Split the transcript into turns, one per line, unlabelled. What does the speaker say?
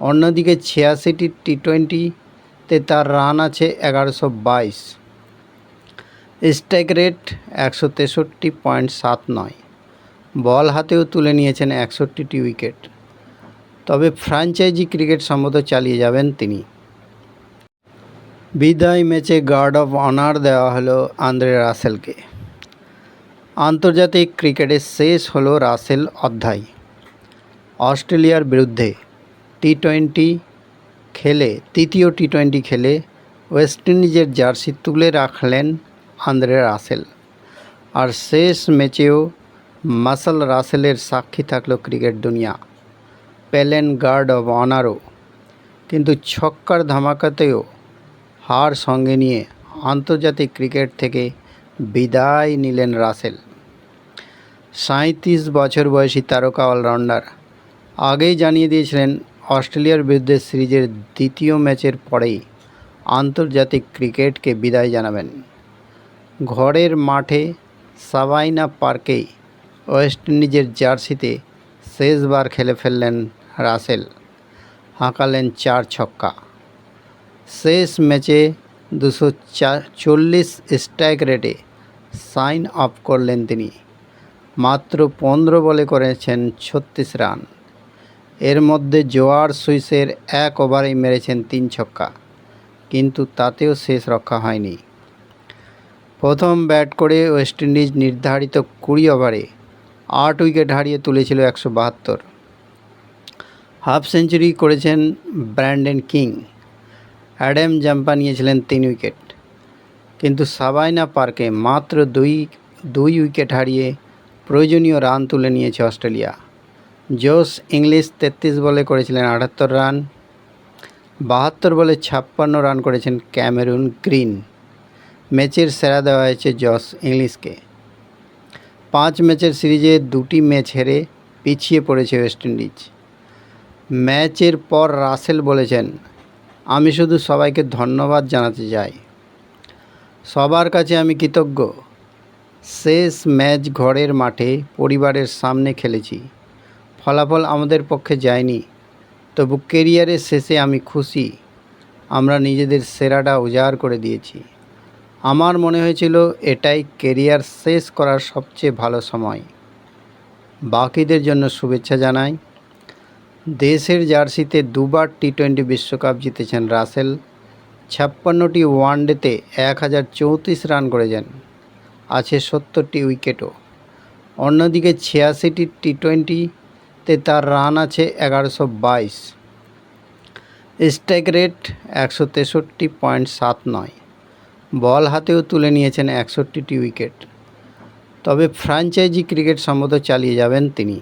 অন্যদিকে ছিয়াশিটি টি টোয়েন্টিতে তার রান আছে এগারোশো বাইশ। স্ট্রাইক রেট একশো তেষট্টি পয়েন্ট সাত নয়। বল হাতেও তুলে নিয়েছেন একষট্টিটি উইকেট। তবে ফ্র্যাঞ্চাইজি ক্রিকেট সম্ভবত চালিয়ে যাবেন তিনি। বিদায় ম্যাচে গার্ড অফ অনার দেওয়া হলো আন্দ্রে রাসেলকে। আন্তর্জাতিক ক্রিকেটে শেষ হলো রাসেল অধ্যায়। অস্ট্রেলিয়ার বিরুদ্ধে টি টোয়েন্টি খেলে, তৃতীয় টি টোয়েন্টি খেলে ওয়েস্ট ইন্ডিজের জার্সি তুলে রাখলেন আন্দ্রে রাসেল। আর শেষ ম্যাচেও মাসাল রাসেলের সাক্ষী থাকল ক্রিকেট দুনিয়া, পেলেন গার্ড অব অনারও। কিন্তু ছক্কার ধামাকাতেও হার সঙ্গে নিয়ে আন্তর্জাতিক ক্রিকেট থেকে বিদায় নিলেন রাসেল। সাঁত্রিশ বছর বয়সী তারকা অলরাউন্ডার। আগেই জানিয়ে দিয়েছিলেন অস্ট্রেলিয়ার বিরুদ্ধে সিরিজের দ্বিতীয় ম্যাচের পরেই আন্তর্জাতিক ক্রিকেটকে বিদায় জানাবেন। ঘরের মাঠে সাবাইনা পার্কেই ওয়েস্ট ইন্ডিজের জার্সিতে শেষবার খেলে ফেললেন রাসেল, হাঁকালেন চার ছক্কা। শেষ ম্যাচে দুশো চল্লিশ স্ট্রাইক রেটে সাইন আপ করলেন তিনি। মাত্র পনেরো বলে করেছেন ছত্রিশ রান। এর মধ্যে জোয়ার সুইসের এক ওভারেই মেরেছেন তিন ছক্কা, কিন্তু তাতেও শেষ রক্ষা হয়নি। প্রথম ব্যাট করে ওয়েস্ট ইন্ডিজ নির্ধারিত কুড়ি ওভারে আট উইকেট হারিয়ে তুলেছিল একশো বাহাত্তর। হাফ সেঞ্চুরি করেছেন ব্র্যান্ডেন কিং। অ্যাডাম জাম্পা নিয়েছিলেন তিন উইকেট, কিন্তু সাবাইনা পার্কে মাত্র দুই দুই উইকেট হারিয়ে প্রয়োজনীয় রান তুলে নিয়েছে অস্ট্রেলিয়া। জোস ইংলিশ তেত্রিশ বলে করেছিলেন আটাত্তর রান, বাহাত্তর বলে ছাপ্পান্ন রান করেছেন ক্যামেরুন গ্রিন। ম্যাচের সেরা দেওয়া হয়েছে জস ইংলিশকে। পাঁচ ম্যাচের সিরিজে দুটি ম্যাচ হেরে পিছিয়ে পড়েছে ওয়েস্ট ইন্ডিজ। ম্যাচের পর রাসেল বলেছেন, আমি শুধু সবাইকে ধন্যবাদ জানাতে চাই। সবার কাছে আমি কৃতজ্ঞ। শেষ ম্যাচ ঘরের মাঠে পরিবারের সামনে খেলেছি। ফলাফল আমাদের পক্ষে যায়নি। তবু কেরিয়ারের শেষে আমি খুশি। আমরা নিজেদের সেরাটা উজাড় করে দিয়েছি। আমার মনে হয়েছিল এটাই কেরিয়ার শেষ করার সবচেয়ে ভালো সময়। বাকিদের জন্য শুভেচ্ছা জানাই। দেশের জার্সিতে দুবার টি টোয়েন্টি বিশ্বকাপ জিতেছেন রাসেল। ছাপ্পান্নটি ওয়ানডেতে এক হাজার চৌত্রিশ রান করেছেন। আছে সত্তরটি উইকেটও। অন্যদিকে ছিয়াশিটি টি টোয়েন্টিতে তার রান আছে এগারোশো বাইশ। স্ট্রাইক রেট একশো তেষট্টি পয়েন্ট সাত নয়। বল হাতেও তুলে নিয়েছেন একষট্টিটি উইকেট। তবে ফ্র্যাঞ্চাইজি ক্রিকেট সম্ভবত চালিয়ে যাবেন তিনি।